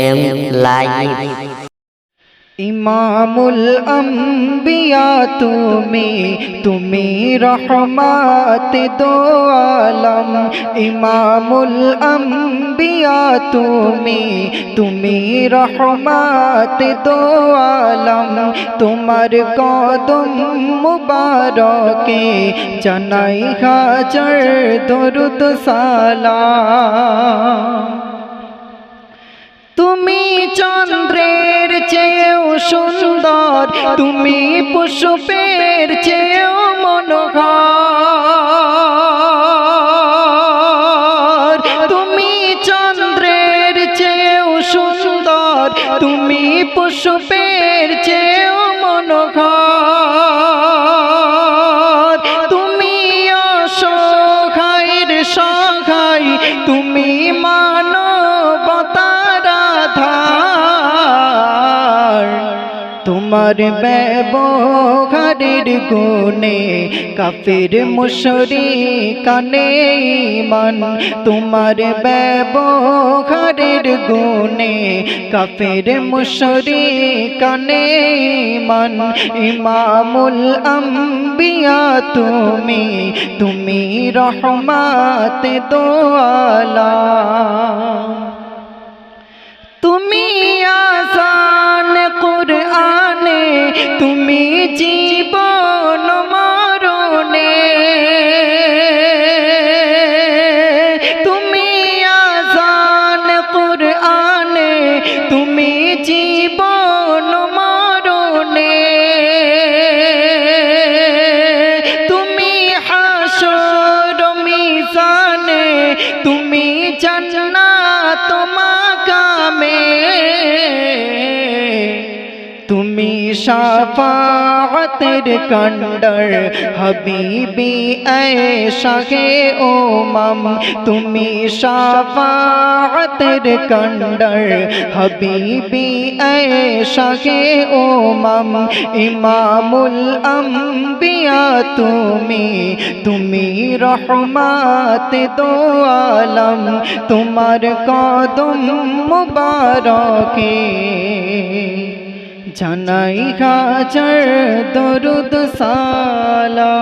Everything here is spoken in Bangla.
এম ইমামুল আম্বিয়া, তুমি তুমি রহমাত দো ইমামুল আম্বিয়া, তুমি তুমি রহমাত দো তোমার কদম মুবারকে জানাই হাজার দরুদ তুমি চন্দ্রের চেয়েও সুন্দর, তুমি পুষ্পের চেয়েও মনোহর। তুমি চন্দ্রের চেয়েও সুন্দর, তুমি পুষ্পের চেয়েও মনোহর। তুমি অসহায়ের সহায়, তুমি তোমার ব্যবহারের গুণে কাফের মুশরি কানে মান তোমার ব্যবহারের গুণে কাফের মুশরি কানে মান ইমামুল আম্বিয়া, তুমি তুমি রহমাত দো আলাম তুমি তুমি জীবন মরণে তুমি আসান কুরআনে তুমি শাফাতের কন্ডর হাবিবি শাহে ওমম তুমি শাফাতের কন্ডর হাবিবি শাহে ওমম ইমামুল আম্বিয়া, তুমি তুমি রহমাত দো আলম তোমার কদম মুবারকে। জানাই হাজার দরুদ সালা।